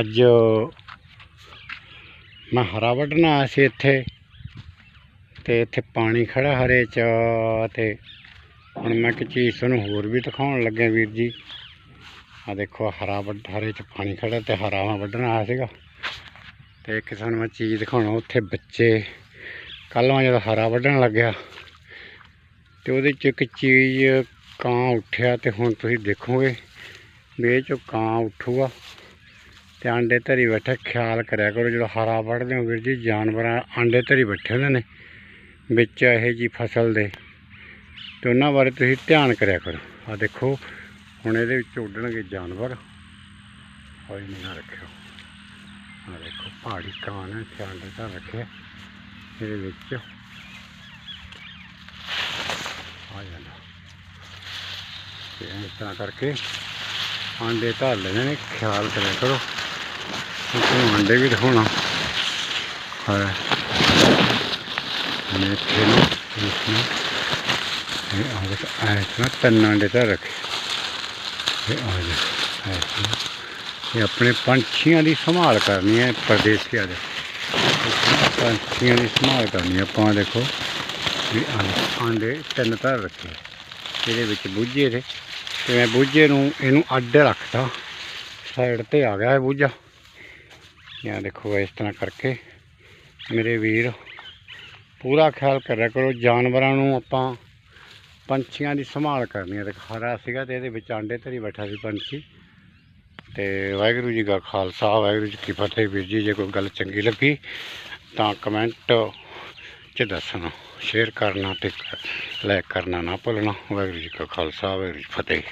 ਅੱਜ ਮੈਂ ਹਰਾ ਵੱਢਣ ਆਇਆ ਸੀ ਇੱਥੇ ਤੇ ਇੱਥੇ ਪਾਣੀ ਖੜਾ ਹਰੇ ਚ ਤੇ ਹੁਣ ਮੈਂ ਇੱਕ ਚੀਜ਼ ਤੁਹਾਨੂੰ ਹੋਰ ਵੀ ਦਿਖਾਉਣ ਲੱਗਿਆ ਵੀਰ ਜੀ। ਆ ਦੇਖੋ ਹਰਾ ਵੱਢ ਹਰੇ ਚ ਪਾਣੀ ਖੜਾ ਤੇ ਹਰਾ ਮੈਂ ਵੱਢਣ ਆਇਆ ਸੀਗਾ। ਤੇ ਇੱਕ ਤੁਹਾਨੂੰ ਮੈਂ ਚੀਜ਼ ਦਿਖਾਉਣਾ, ਉੱਥੇ ਬੱਚੇ ਕੱਲ੍ਹ ਮੈਂ ਜਦੋਂ ਹਰਾ ਵੱਢਣ ਲੱਗਿਆ ਤੇ ਉਹਦੇ ਚ ਇੱਕ ਚੀਜ਼ ਕਾਂ ਉੱਠਿਆ ਤੇ ਹੁਣ ਤੁਸੀਂ ਦੇਖੋਗੇ ਵੀ ਇਹ ਚੋਂ ਕਾਂ ਉੱਠੂਗਾ। ਤੇ ਆਂਡੇ ਧਰੀ ਬੈਠਾ, ਖਿਆਲ ਕਰਿਆ ਕਰੋ ਜਦੋਂ ਹਰਾ ਵੱਢਦੇ ਹੋ ਵੀਰ ਜੀ, ਜਾਨਵਰਾਂ ਆਂਡੇ ਧਰੀ ਬੈਠੇ ਹੁੰਦੇ ਨੇ, ਵਿੱਚ ਇਹ ਜੀ ਫਸਲ ਦੇ। ਤੇ ਉਹਨਾਂ ਬਾਰੇ ਤੁਸੀਂ ਧਿਆਨ ਕਰਿਆ ਕਰੋ। ਆ ਦੇਖੋ, ਹੁਣ ਇਹਦੇ ਵਿੱਚ ਉੱਡਣਗੇ ਜਾਨਵਰ। ਹੋਈ ਨਿਗਾਹ ਰੱਖਿਓ। ਆ ਦੇਖੋ, ਪਹਾੜੀ ਕਾਂ ਨੇ ਇੱਥੇ ਆਂਡੇ ਧਰ ਰੱਖਿਆ। ਇਹਦੇ ਵਿੱਚ ਆ ਜਾਂਦਾ। ਤੇ ਇਸ ਤਰ੍ਹਾਂ ਕਰਕੇ ਆਂਡੇ ਧਰ ਲੈਣੇ ਨੇ, ਖਿਆਲ ਕਰਿਆ ਕਰੋ। ਤੁਹਾਨੂੰ ਆਂਡੇ ਵੀ ਦਿਖਾਉਣਾ ਹੈ ਮੈਂ ਇੱਥੇ ਇਸ ਨੂੰ ਇਹ ਆ ਦੇਖ ਐਸ ਤਰ੍ਹਾਂ ਤਿੰਨ ਆਂਡੇ ਧਰ ਰੱਖੇ। ਇਹ ਆ ਦੇਖ ਇਹ ਆਪਣੇ ਪੰਛੀਆਂ ਦੀ ਸੰਭਾਲ ਕਰਨੀ ਹੈ, ਪਰਦੇਸੀਆਂ ਦੇ। ਪੰਛੀਆਂ ਦੀ ਸੰਭਾਲ ਕਰਨੀ ਆਪਾਂ ਦੇਖੋ, ਵੀ ਆਂਡੇ ਤਿੰਨ ਧਰ ਰੱਖੇ। ਇਹਦੇ ਵਿੱਚ ਬੂਝੇ ਦੇ ਤੇ ਮੈਂ ਬੂਝੇ ਨੂੰ, ਇਹਨੂੰ ਅੱਡ ਰੱਖਤਾ। ਸਾਈਡ ਤੇ ਆ ਗਿਆ ਇਹ ਬੂਝਾ। ਜਾਂ ਦੇਖੋ ਇਸ ਤਰ੍ਹਾਂ ਕਰਕੇ ਮੇਰੇ ਵੀਰ ਪੂਰਾ ਖਿਆਲ ਕਰਿਆ ਕਰੋ, ਜਾਨਵਰਾਂ ਨੂੰ ਆਪਾਂ ਪੰਛੀਆਂ ਦੀ ਸੰਭਾਲ ਕਰਨੀ ਹੈ। ਤੇ ਹਰਾ ਸੀਗਾ ਤੇ ਇਹਦੇ ਵਿੱਚ ਆਂਡੇ ਧਰੀ ਬੈਠਾ ਸੀ ਪੰਛੀ। ਤੇ ਵਾਹਿਗੁਰੂ ਜੀ ਕਾ ਖਾਲਸਾ, ਵਾਹਿਗੁਰੂ ਜੀ ਕੀ ਫਤਿਹ। ਵੀਰ ਜੀ, ਜੇ ਕੋਈ ਗੱਲ ਚੰਗੀ ਲੱਗੀ ਤਾਂ ਕਮੈਂਟ 'ਚ ਦੱਸਣਾ, ਸ਼ੇਅਰ ਕਰਨਾ ਤੇ ਲਾਈਕ ਕਰਨਾ ਨਾ ਭੁੱਲਣਾ। ਵਾਹਿਗੁਰੂ ਜੀ ਕਾ ਖਾਲਸਾ, ਵਾਹਿਗੁਰੂ ਜੀ ਫਤਿਹ।